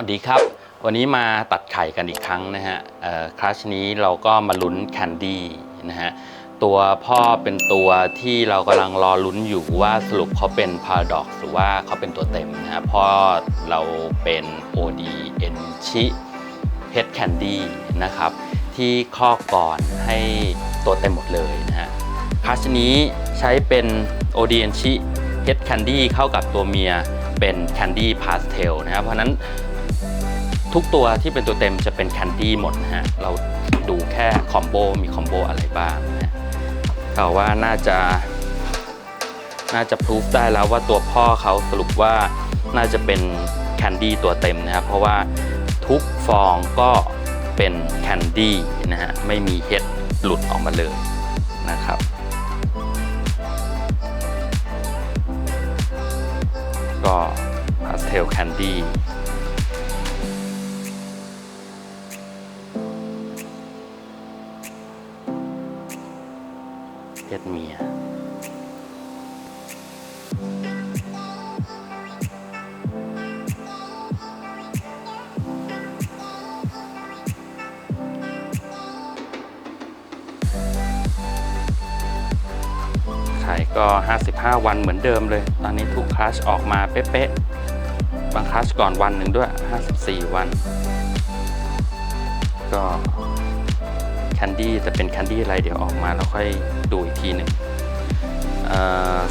สวัสดีครับ วันนี้มาตัดไข่กันอีกครั้งนะฮะคลาสนี้เราก็มาลุ้นแคนดี้นะฮะตัวพ่อเป็นตัวที่เรากำลังรอลุ้นอยู่ว่าสรุปเขาเป็น Paradox หรือว่าเขาเป็นตัวเต็มนะฮะพ่อเราเป็น OD e n c h i Head Candy นะครับที่ครอก่อนให้ตัวเต็มหมดเลยนะฮะคลาสนี้ใช้เป็น OD e n c h i Head Candy เข้ากับตัวเมียเป็น Candy Pastel นะครับเพราะนั้น ทุกตัวที่เป็นตัวเต็มจะเป็นแคนดี้หมดนะฮะ เราดูแค่คอมโบมีคอมโบอะไรบ้างนะฮะแต่ว่าน่าจะ น่าจะพิสูจได้แล้วว่าตัวพ่อเขาสรุปว่าน่าจะเป็นแคนดี้ตัวเต็มนะครับ เพราะว่าทุกฟองก็เป็นแคนดี้นะฮะ ไม่มีเห็ดหลุดออกมาเลยนะครับก็พาสเทลแคนดี้ เพศเมียไข่ก็ 55 วันเหมือนเดิมเลย ตอนนี้ทุกคลาสออกมาเป๊ะๆ บางคลาสก่อนวันหนึ่งด้วย 54 วัน ก็ แคนดี้แต่เป็นแคนดี้อะไรเดี๋ยวออกมาแล้วค่อยดูอีกทีหนึ่ง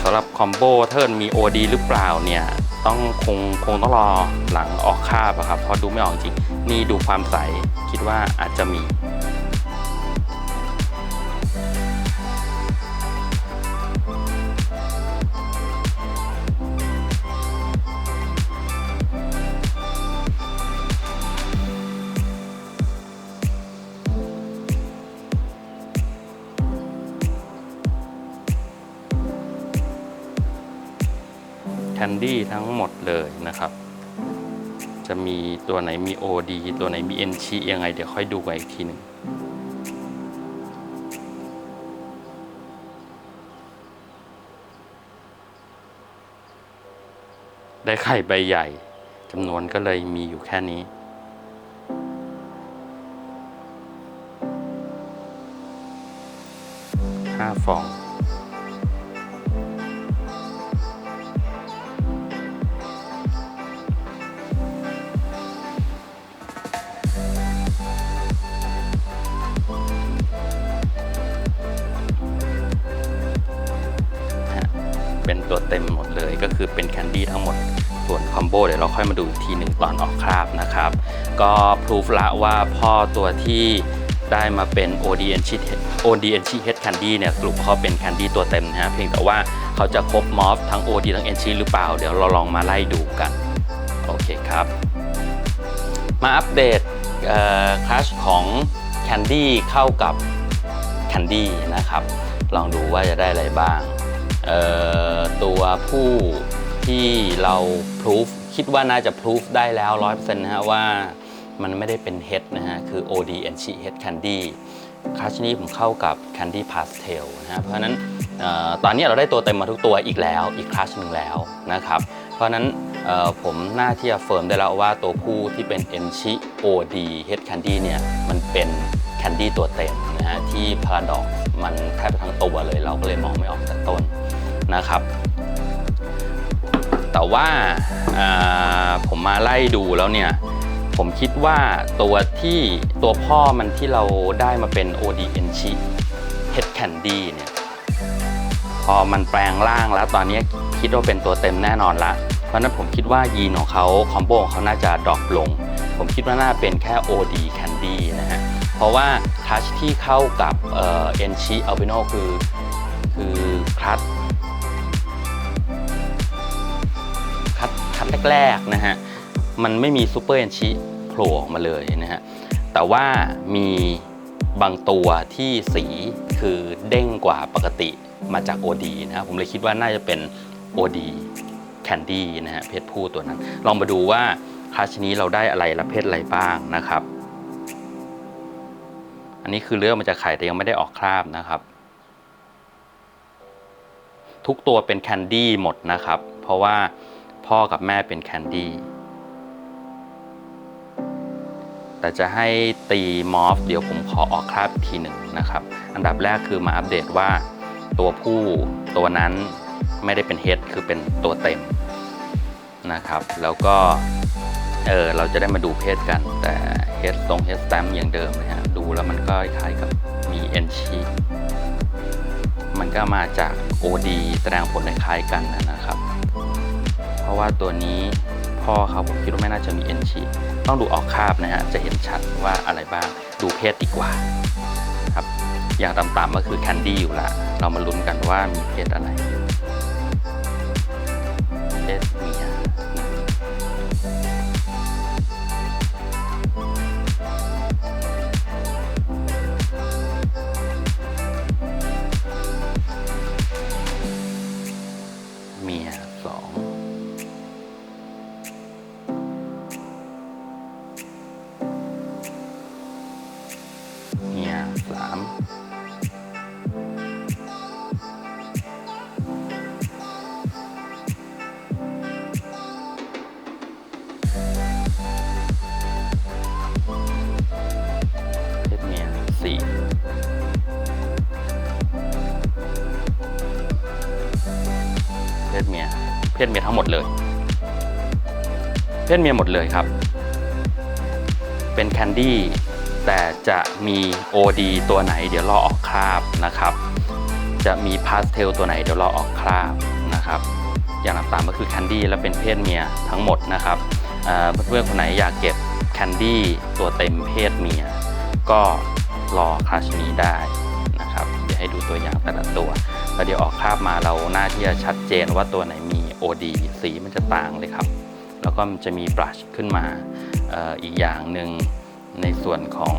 สำหรับคอมโบเทิร์นมี OD หรือเปล่าเนี่ยต้องคงคงต้องรอหลังออกคาบอะครับเพราะดูไม่ออกจริง นี่ดูความใสคิดว่าอาจจะมี แคนดี้ทั้งหมดเลยนะครับ จะมีตัวไหนมี OD ตัวไหนมี NC ยังไง เดี๋ยวค่อยดูกันอีกทีหนึ่งได้ไข่ใบใหญ่จำนวนก็เลยมีอยู่แค่นี้ห้าฟอง ตัวเต็มหมดเลย ก็คือเป็นแคนดี้ทั้งหมด ส่วนคอมโบเดี๋ยวเราค่อยมาดูอีกทีหนึ่งตอนออกคราบนะครับ ก็พรูฟละว่าพ่อตัวที่ได้มาเป็น ODNCHODNCH Head Candy เนี่ยสรุปเขาเป็นแคนดี้ตัวเต็มนะฮะเพียงแต่ว่าเขาจะครบมอฟทั้ง OD ทั้ง n c h หรือเปล่า เดี๋ยวเราลองมาไล่ดูกัน โอเคครับ มาอัปเดตคลาสของ Candy เข้ากับ Candy นะครับ ลองดูว่าจะได้อะไรบ้าง ตัวผู้ที่เราพ o ูฟคิดว่าน่าจะพ o ูฟได้แล้ว 100%นะฮะว่ามันไม่ได้เป็นเฮดนะฮะ คือ OD e n c h i Head Candy คลาสนี้ผมเข้ากับ Candy Pastel นะฮะ เพราะนั้นออตอนนี้เราได้ตัวเต็มมาทุกตัวอีกแล้ว อีกคลาสหนึ่งแล้วนะครับ เพราะนั้นผมน่าที่จะเฟิร์มได้แล้วว่าตัวผู้ที่เป็น e n c h i OD Head Candy เนี่ยมันเป็นแคนดี้ตัวเต็มนะฮะที่ Paradox มันแทบทั้งตัวเลยเราก็เลยมองไม่ออกแต่ต้น นะครับ แต่ว่าาผมมาไล่ดูแล้วเนี่ย ผมคิดว่าตัวที่ตัวพ่อมันที่เราได้มาเป็น ODN c h i Head Candy เนี่ยพอมันแปลงร่างแล้วตอนนี้คิดว่าเป็นตัวเต็มแน่นอนละ เพราะฉะนั้นผมคิดว่ายีนของเขาคอมโบของเขาน่าจะดรอปลง ผมคิดว่าน่าเป็นแค่ OD Candy นะฮะ เพราะว่าทัชที่เข้ากับเอ็นชิอัลบิโนคือคือคลัต แรกๆนะฮะมันไม่มีซูเปอร์เอนชิโผล่ออกมาเลยนะฮะแต่ว่ามีบางตัวที่สีคือเด้งกว่าปกติมาจาก OD นะครับผมเลยคิดว่าน่าจะเป็น OD Candy นะฮะเพศผู้ตัวนั้น ลองมาดูว่าคลาสนี้เราได้อะไรและเพศอะไรบ้างนะครับ อันนี้คือเลือกมาจากไข่แต่ยังไม่ได้ออกคราบนะครับ ทุกตัวเป็นแคนดี้หมดนะครับ เพราะว่า พ่อกับแม่เป็นแคนดี้ แต่จะให้ตีมอฟเดี๋ยวผมขอออกคราบทีหนึ่งนะครับ อันดับแรกคือมาอัปเดตว่าตัวผู้ตัวนั้นไม่ได้เป็นเฮดคือเป็นตัวเต็มนะครับ แล้วก็เออเราจะได้มาดูเพศกัน แต่เฮดทรงเฮดสแตมอย่างเดิมนะฮะดูแล้วมันก็คล้ายกับมีเอ็นชีมันก็มาจาก OD แสดงผลคล้ายกันนะครับ ราะว่าตัวนี้พ่อเขาผมคิดว่าไม่น่าจะมีเอ็นชีต้องดูออกคาบนะฮะจะเห็นชัดว่าอะไรบ้างดูเพศดีกว่าครับอย่างต่ำๆก็คือแคนดี้อยู่ละเรามาลุ้นกันว่ามีเพศอะไรเพศ ศเมีย เพศเมียทั้งหมดเลย เพศเมียหมดเลยครับ เป็นแคนดี้แต่จะมี OD ตัวไหน เดี๋ยวรอออกคราบนะครับ จะมีพาสเทลตัวไหนเดี๋ยวรอออกคราบนะครับ อย่างต่างก็คือแคนดี้และเป็นเพศเมียทั้งหมดนะครับเพื่อนๆคนไหนอยากเก็บแคนดี้ตัวเต็มเพศเมีย ก็รอคลาสนี้ได้นะครับ เดี๋ยวให้ดูตัวอย่างแต่ละตัว แล้วเดี๋ยวออกคราบมาเราหน้าที่จะชัดเจนว่าตัวไหนมี OD สีมันจะต่างเลยครับ แล้วก็มันจะมีบลัชขึ้นมาอ่ออีกอย่างหนึ่งในส่วนของ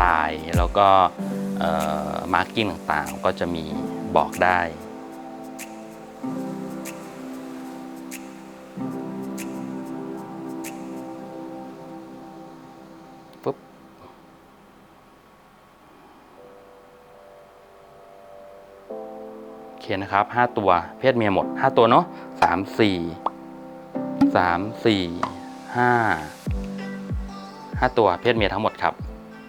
ลายแล้วก็มาร์กิ้งต่างๆ ก็จะมีบอกได้ นะครับ 5 ตัว เพศเมียหมด 5 ตัวเนาะ3 4 3 4 5 5 ตัวเพศเมียทั้งหมดครับ